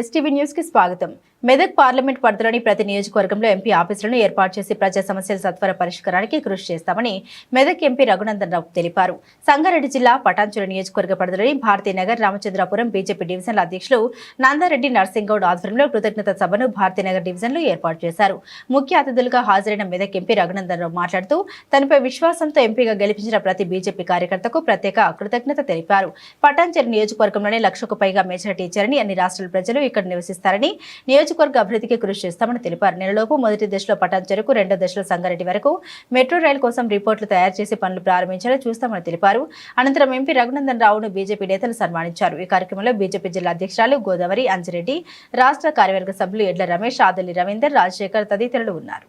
STV న్యూస్కి స్వాగతం. Medak parliament పరిధిలోని ప్రతి నియోజకవర్గంలో ఎంపీ ఆఫీసులను ఏర్పాటు చేసి ప్రజా సమస్యల సత్వర పరిష్కారానికి కృషి చేస్తామని మెదక్ ఎంపీ రఘునందన్ రావు తెలిపారు. సంగారెడ్డి జిల్లా పటాంచుల నియోజకవర్గ పరిధిలోని భారతీనగర్ రామచంద్రాపురం బీజేపీ డివిజన్ల అధ్యక్షులు నందారెడ్డి నర్సింగౌడ్ ఆధ్వర్యంలో కృతజ్ఞత సభను భారతీనగర్ డివిజన్లో ఏర్పాటు చేశారు. ముఖ్య అతిథులుగా హాజరైన మెదక్ ఎంపీ రఘునందన్ రావు మాట్లాడుతూ తనపై విశ్వాసంతో ఎంపీగా గెలిపించిన ప్రతి బీజేపీ కార్యకర్తకు ప్రత్యేక కృతజ్ఞత తెలిపారు. పటాన్చెరు నియోజకవర్గంలోనే లక్షకు పైగా మెజారిటీ ఇచ్చారని అన్ని రాష్ట్రాల ప్రజలు ఇక్కడ నివసిస్తారని నియోజక నియోజకవర్గ అభివృద్ధికి కృషి చేస్తామని తెలిపారు. నెలలోపు మొదటి దశలో పటాన్చెరుకు రెండో దశలో సంగారెడ్డి వరకు మెట్రో రైలు కోసం రిపోర్టులు తయారు చేసి పనులు ప్రారంభించాలని చూస్తామని తెలిపారు. అనంతరం ఎంపీ రఘునందన్ రావును బీజేపీ నేతలు సన్మానించారు. ఈ కార్యక్రమంలో బీజేపీ జిల్లా అధ్యక్షురాలు గోదావరి అంజిరెడ్డి రాష్ట్ర కార్యవర్గ సభ్యులు ఎడ్ల రమేష్ ఆదలి రవీందర్ రాజశేఖర్ తదితరులు ఉన్నారు.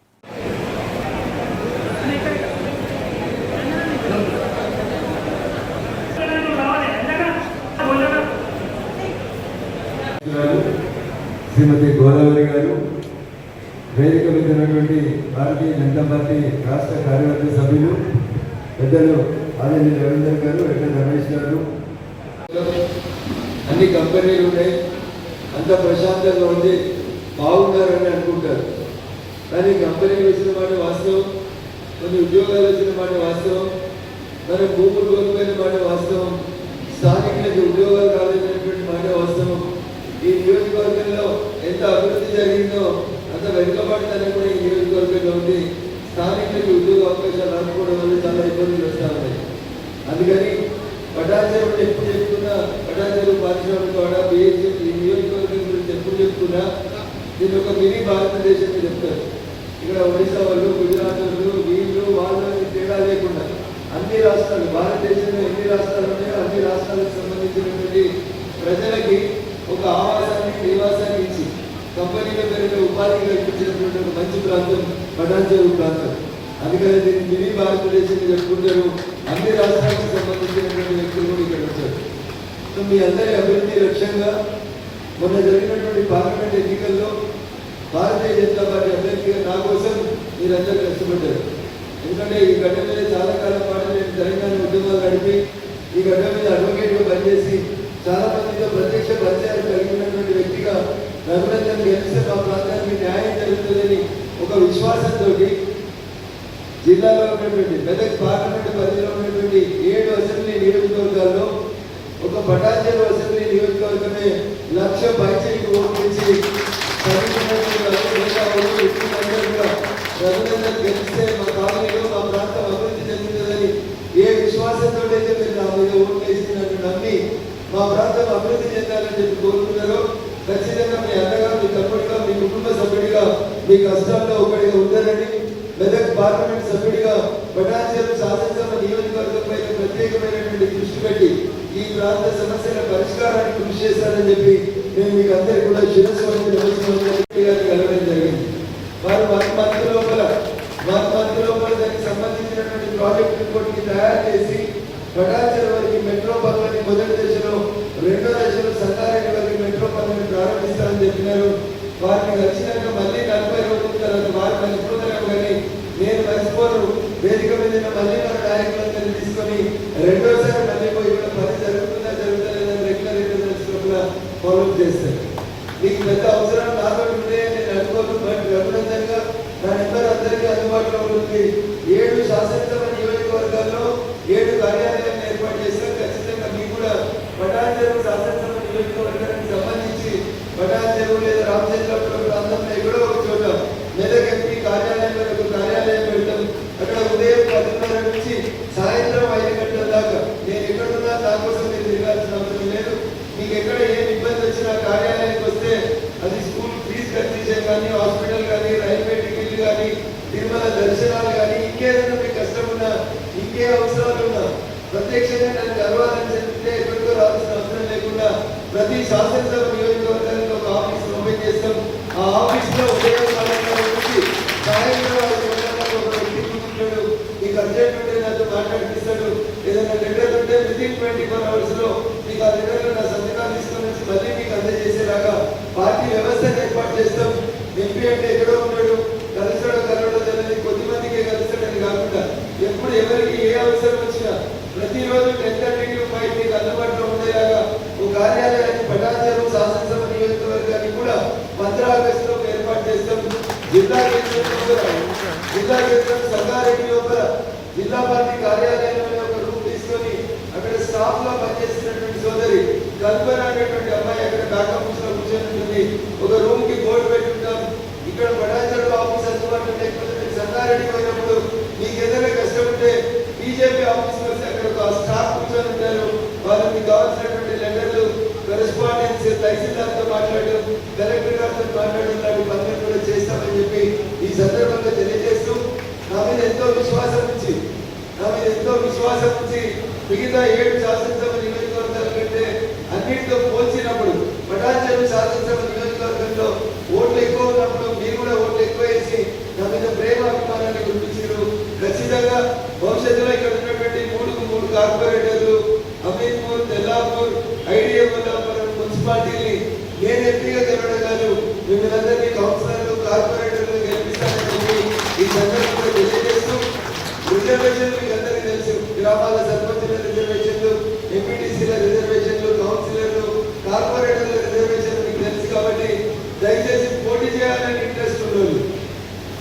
శ్రీమతి గోదావరి గారు వేదిక మీద ఉన్నటువంటి భారతీయ జనతా పార్టీ రాష్ట్ర కార్యవర్గ సభ్యులు పెద్దలు ఆనంది రవీందర్ గారు ఎడ్ల రమేష్ గారు. అన్ని కంపెనీలు ఉన్నాయి. అంత ప్రశాంతంగా ఉంది. బాగున్నారని అనుకుంటారు. కానీ కంపెనీలు వచ్చిన మాట వాస్తవం. కొన్ని ఉద్యోగాలు వచ్చిన మాట వాస్తవం. మన భూములు కోల్పోయిన మాట వాస్తవం. స్థానికులకు ఉద్యోగాలు రాలేదనేటువంటి మాట వాస్తవం. ఈ నియోజకవర్గంలో ఎంత అభివృద్ధి జరిగిందో అంత వెనుకబడతానే కూడా ఈ నియోజకవర్గంలో ఉంది. స్థానికులకు ఉద్యోగ అవకాశాలు రాకపోవడం వల్ల చాలా ఇబ్బందులు వస్తూ ఉన్నాయి. అందుకని పటాచారం ఎప్పుడు చెప్తున్నా పటాచారం పారిశ్రామిక వాడ బిహెచ్ఎఫ్ ఈ నియోజకవర్గం గురించి ఎప్పుడు చెప్తున్నా దీని ఒక మినీ భారతదేశం చెప్తారు. ఇక్కడ ఒడిశా వాళ్ళు గుజరాత్ వాళ్ళు వీళ్ళు వాళ్ళు తేడా లేకుండా అన్ని రాష్ట్రాలు భారతదేశంలో ఎన్ని రాష్ట్రాలు ఉన్నాయో అన్ని రాష్ట్రాలకు సంబంధించినటువంటి ప్రజలకి ఒక ఆవాసాన్ని నివాసాన్ని ఇచ్చి కంపెనీల పేరులో ఉపాధి కల్పించినటువంటి ఒక మంచి ప్రాంతం పటాన్చెరు ప్రాంతం. అందుకని దీన్ని మినీ భారతదేశం చెప్పుకుంటారు అన్ని రాష్ట్రాలకు సంబంధించినటువంటి వ్యక్తులు కూడా ఇక్కడ వచ్చారు. సో మీ అందరి అభివృద్ధి లక్ష్యంగా మొన్న జరిగినటువంటి పార్లమెంట్ ఎన్నికల్లో భారతీయ జనతా పార్టీ అభ్యర్థిగా నా కోసం మీరందరూ కష్టపడ్డారు. ఎందుకంటే ఈ గడ్డ మీద చాలా కాలం పాటు నేను తెలంగాణ ఉద్యమాలు నడిపి ఈ గడ్డ మీద అడ్వకేట్గా పనిచేసి చాలా మందితో ప్రత్యక్ష పరిచయాలు కలిగినటువంటి వ్యక్తిగా రఘునందన్ గెలిస్తే మా ప్రాంతానికి న్యాయం జరుగుతుందని ఒక విశ్వాసంతో జిల్లాలో ఉన్నటువంటి మెదక్ పార్లమెంట్ పరిధిలో ఉన్నటువంటి ఏడు అసెంబ్లీ నియోజకవర్గాల్లో ఒక పటాన్చెరు అసెంబ్లీ నియోజకవర్గమే లక్ష పైచీలకు ఓడించి రఘునందన్ గెలిస్తే మా కాలనీలో మా ప్రాంతం అభివృద్ధి చెందుతుందని ఏ విశ్వాసంతో అయితే మీరు నా మీద ఓట్లు వేసినట్టు నమ్మి మా ప్రాంతం అభివృద్ధి చెందాలని చెప్పి కోరుకున్నారో ఖచ్చితంగా మీ అన్నగా మీ తమ్ముడిగా మీ కుటుంబ సభ్యుడిగా మీ కష్టాల్లో ఒకటిగా ఉండాలని మెదక్ పార్లమెంట్ సభ్యుడిగా పటాన్చెరు శాసనసభ నియోజకవర్గంపై ప్రత్యేకమైనటువంటి దృష్టి పెట్టి ఈ ప్రాంత సమస్యల పరిష్కారానికి కృషి చేస్తానని చెప్పి నేను మీకు అందరికీ కూడా శిరస్సు వంటి నమస్కారం గారికి కలవడం జరిగింది వారు వన్ మంత్ లోపల వన్ మంత్ లోపల దానికి సంబంధించినటువంటి ప్రాజెక్ట్ రిపోర్ట్ని తయారు చేసి పటాన్చెరు వరకు మెట్రో పనులని మొదటి దశలో రెండో దశలో సంగారెడ్డి వరకు మెట్రో పనులను ప్రారంభిస్తారని చెప్పినారు వారిని కలిసినాక మళ్ళీ నలభై రోజుల తర్వాత వారు మర్చిపోతారు కానీ నేను మర్చిపోను వేదిక మీద ఉన్న మళ్ళీ మన నాయకులందరినీ తీసుకొని రెండోసారి మళ్ళీ పోయి ఇక్కడ పని జరుగుతుందా జరుగుతలేదని రెగ్యులర్ ఇంటర్నెట్స్ లోపల ఫాలో చేస్తారు మీకు పెద్ద అవసరం నాతో ఉంటే నేను అనుకోను బట్ రఘునందన్గా నా నెంబర్ అందరికీ అందుబాటులో ఉంటుంది ఏడు శాసనసభ నియోజకవర్గాల్లో ఏడు కార్యాలయాలను ఏర్పాటు చేశారు ఖచ్చితంగా మీకు కూడా పటాన్చెరు శాసనసభ నియోజకవర్గానికి సంబంధించి పటాన్చెరు లేదా రామచంద్రపురం ప్రాంతంలో ఎక్కడో ఒక చోట మెదక్ ఎంపీ కార్యాలయంలో ఒక కార్యాలయం పెడతాం అక్కడ ఉదయం పదిన్నర నుంచి సాయంత్రం ఐదు గంటల దాకా నేను ఎక్కడున్నా దానికోసం మీరు తిరగాల్సిన అవసరం లేదు మీకు ఎక్కడ ఏం ఇబ్బంది వచ్చినా కార్యాలయానికి వస్తే అది స్కూల్ ఫీజు కట్టించే కానీ హాస్పిటల్ కానీ రైల్వే టికెట్లు కానీ తిరుమల దర్శనాలు కానీ ఇంకేదైనా మీకు కష్టం ఉన్నా ఇంకే అవసరాలు ఉన్నా ప్రత్యక్షంగా నన్ను కలవాలని చెప్తే ఎక్కడికో రావాల్సిన అవసరం లేకుండా ప్రతి శాసనసభ నియోజకవర్గానికి ఒక ఆఫీస్ ఓపెన్ చేస్తాం. ఆ ఆఫీస్ చేస్తాం ఎంపీ అంటే ఎక్కడో ఉన్నాడు. కలిసాడో కలవడో తెలియదు. కొద్ది మందికే కలిసాడని కాకుండా ఎప్పుడు ఎవరికి ఏ అవసరం వచ్చినా ప్రతిరోజు టెన్ థర్టీ టు ఫైవ్ అందుబాటులో ఉండేలాగా ఓ కార్యాలయాన్ని పటాచారం శాసనసభ నియోజకవర్గాన్ని కూడా పంద్ర ఆగస్టులో ఏర్పాటు చేస్తాం. జిల్లా కేంద్రం జిల్లా కేంద్రం సంగారెడ్డి లోపల జిల్లా పార్టీ కార్యాలయంలో ఒక రూమ్ తీసుకొని అక్కడ స్టాఫ్గా పనిచేస్తున్నటువంటి సోదరి కల్పన అనేటువంటి అమ్మాయి అక్కడ బ్యాకప్లో కూర్చొని ఉంటుంది ఒక రూమ్కి బోర్డు పెట్టుకుంటాం. ఇక్కడ పటాచారు ఆఫీస్ అందుబాటులో లేకపోతే మీరు సంగారెడ్డి పోయినప్పుడు మీకు ఏదైనా కష్టం ఉంటే బీజేపీ ఆఫీస్ వస్తే అక్కడ ఒక స్టాఫ్ కూర్చొని ఉంటారు వాళ్ళకి కావాల్సినటువంటి లెటర్లు కరెస్పాండెన్స్ తహసీల్దార్తో మాట్లాడడం కలెక్టర్ గారితో మాట్లాడడం లాంటి పనులు కూడా చేస్తామని చెప్పి ఈ సందర్భంగా తెలియజేస్తూ నా మీద ఎంతో విశ్వాసం ఉంచి నా మీద ఎంతో విశ్వాసం ఉంచి మిగతా ఏడు శాసన నియోజకవర్గాల కంటే అన్నిటితో పోల్చినప్పుడు పటాచారు శాసనసభ నియోజకవర్గంలో ఓట్లు ఎక్కువ ఉన్నప్పుడు మీరు కూడా ఓట్లు ఎక్కువ వేసి నా మీద ప్రేమ అభిమానాన్ని గుర్తించారు ఖచ్చితంగా భవిష్యత్తులో ఇక్కడ ఉన్నటువంటి మూడు మూడు కార్పొరేటర్లు అమీర్పూర్ తెల్లాపూర్ ఐడిఎంఎల్ మున్సిపాలిటీని నేను ఎంపీగా గెలవడం కాదు మిమ్మల్ని కౌన్సిలర్లు కార్పొరేటర్లు గెలిపిస్తానని ఈ సందర్భంగా తెలియజేస్తూ రిజర్వేషన్లు మీకు అందరికీ తెలుసు. గ్రామాల సర్పంచుల రిజర్వేషన్లు ఎంపీటీసీల రిజర్వేషన్లు కౌన్సిలర్లు కార్పొరేటర్ల రిజర్వేషన్లు మీకు తెలుసు కాబట్టి దయచేసి పోటీ చేయాలని ఇంట్రెస్ట్ ఉన్నోళ్ళు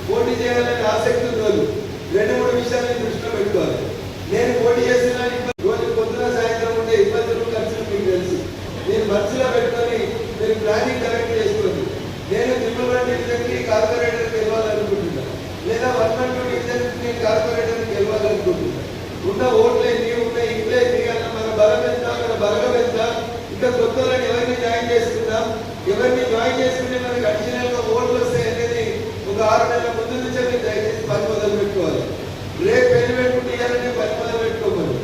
పోటీ చేయాలని ఆసక్తి ఉన్నోళ్ళు రెండు మూడు విషయాలను దృష్టిలో పెట్టుకోవాలి. కార్పొరేటర్ గెలవాలనుకుంటున్నాను ఉన్న ఓట్లే నీ ఉన్నాయి ఇంట్లో నీ అన్న మన బలం ఎంత మన బలగం ఎంత? ఇంకా కొత్త వాళ్ళని ఎవరిని జాయిన్ చేసుకుందాం? ఎవరిని జాయిన్ చేసుకుంటే మనకి అడిషనల్గా ఓట్లు వస్తాయి అనేది ఒక ఆరు నెలల ముందు నుంచే మీరు దయచేసి పని మొదలు పెట్టుకోవాలి రేపు పెళ్ళి పెట్టుకుంటే ఇవ్వాలంటే పని మొదలు పెట్టుకోమని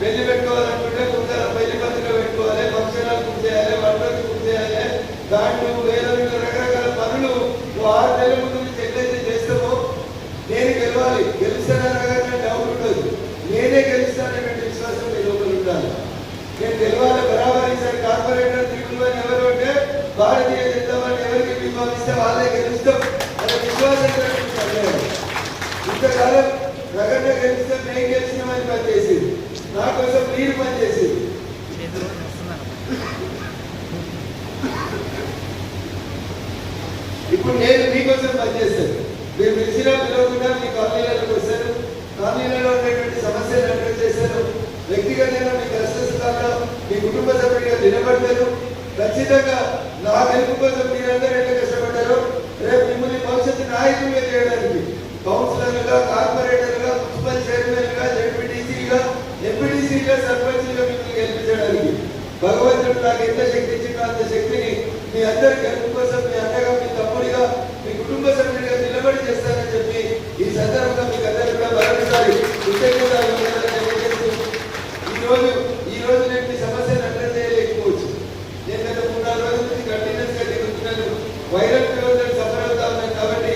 పెళ్ళి పెట్టుకోవాలనుకుంటే ముందర పెళ్ళి పత్రిక పెట్టుకోవాలి ఫంక్షనాలు పూర్తి చేయాలి వంటలు పూర్తి చేయాలి దాంట్లో వేరే వేరే రకరకాల పనులు ఓ ఆరు నెలల ముందు నుంచి ఎట్లయితే చేస్తామో నేను గెలవాలి గెలుస్తానని డౌట్ ఉండదు నేనే గెలుస్తాననే విశ్వాసం మీ లోపల ఉండాలి నేను గెలవాలి బరాబర్ ఈసారి కార్పొరేటర్ త్రిపుల్ అని ఎవరు అంటే భారతీయ జనతా పార్టీ ఎవరికి విభాగిస్తే వాళ్ళే గెలుస్తాం అనే విశ్వాసం కలిగించాలి. ఇంతకాలం ప్రకటన గెలిస్తే మేము గెలిచినామని పనిచేసేది నా కోసం మీరు పనిచేసేది ఇప్పుడు నేను మీకోసం పనిచేస్తాను. మీరు పిలిచినా పిలవకుండా మీ కాలనీలకు వస్తాను కాలనీలలో ఉన్నటువంటి సమస్యలు అడ్రస్ చేశారు వ్యక్తిగతంగా మీ కష్ట సుఖాల్లో మీ కుటుంబ సభ్యుడిగా నిలబడతారు. ఖచ్చితంగా నా గెలుపు కోసం మీరందరూ ఎంత కష్టపడ్డారు రేపు మిమ్మల్ని భవిష్యత్తు నాయకులుగా చేయడానికి కౌన్సిలర్లుగా కార్పొరేటర్లుగా మున్సిపల్ చైర్మన్లుగా జడ్పీటీసీగా ఎంపీటీసీగా సర్పంచ్లుగా మిమ్మల్ని గెలిపించడానికి. భగవంతుడు నాకు ఎంత శక్తి ఇచ్చిందో అంత శక్తిని మీ అందరి గెలుపు కోసం మీ అన్నగా మీ తమ్ముడిగా మీ కుటుంబ సభ్యుడిగా నిలబడి చేస్తానని చెప్పి ఈ సందర్భంగా మీకు అందరికీ కూడా మరొకసారి కృతజ్ఞతలు తెలియజేస్తూ ఈ రోజు ఈ రోజు నేను మీ సమస్యను అడ్రస్ చేయలేకపోవచ్చు నేను గత మూడు నాలుగు రోజుల నుంచి కంటిన్యూస్గా తిరుగుతున్నాను వైరల్ ఫీవర్ సఫర్ అవుతా ఉన్నాను కాబట్టి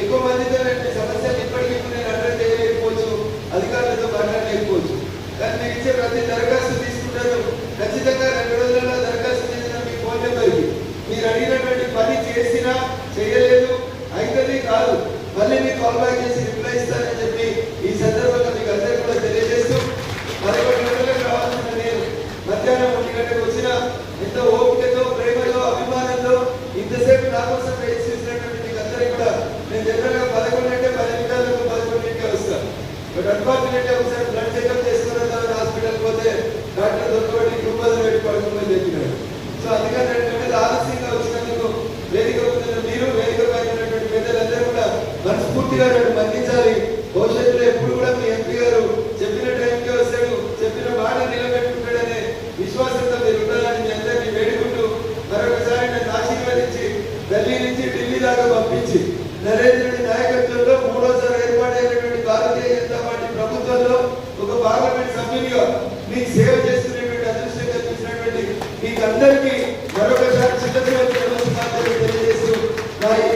ఎక్కువ మందితో నేను మీ సమస్యలు ఇప్పటికీ ఇప్పుడు నేను అడ్రస్ చేయలేకపోవచ్చు అధికారులతో మాట్లాడలేకపోవచ్చు కానీ మీరు ఇచ్చే ప్రతి దరఖాస్తు తీసుకుంటారు ఖచ్చితంగా రెండు రోజులలో దరఖాస్తు చేసిన మీ ఫోన్ నెంబర్కి మీరు అడిగినటువంటి పని చేసినా చేయలేదు అయితేనే కాదు మళ్ళీ మీకు కాల్ బ్యాక్ చేసి రిప్లై ఇస్తానని చెప్పి ఈ సందర్భంగా మీకు అందరికీ కూడా తెలియజేస్తూ మరొకటి గంటలకు రావాల్సిన నేను మధ్యాహ్నం ఒంటి గంటకు వచ్చిన ఎంతో ఓపికతో ప్రేమతో అభిమానంతో ఇంతసేపు నా కోసం వెయిట్ చేసినటువంటి మీకు అందరికీ కూడా నేను జనరల్గా పదకొండు అంటే పది నిమిషాలకు పదకొండింటికే వస్తాను బట్ అన్ఫార్చునేట్లీ ఒకసారి బ్లడ్ చెకప్ చేసుకున్న తర్వాత హాస్పిటల్ పోతే డాక్టర్ దొరకబడి కుటుంబాలు పెట్టి పడుకోమని చెప్పినాడు సో అందుకని రెండు గంటలు ఆలస్యంగా వచ్చినందుకు వేదిక ముందున్న మీరు వేదిక పైన ఉన్నటువంటి పెద్దలందరూ కూడా మనస్ఫూర్తిగా నన్ను మన్నించాలి భవిష్యత్తులో ఎప్పుడు కూడా మీ ఎంపీ గారు చెప్పిన టైంకి వస్తాడు చెప్పిన మాట నిలబెట్టుకుంటాడనే విశ్వాసంతో మీరు ఉండాలని మీ అందరినీ వేడుకుంటూ మరొకసారి నన్ను ఆశీర్వదించి ఢిల్లీ నుంచి ఢిల్లీ దాకా పంపించి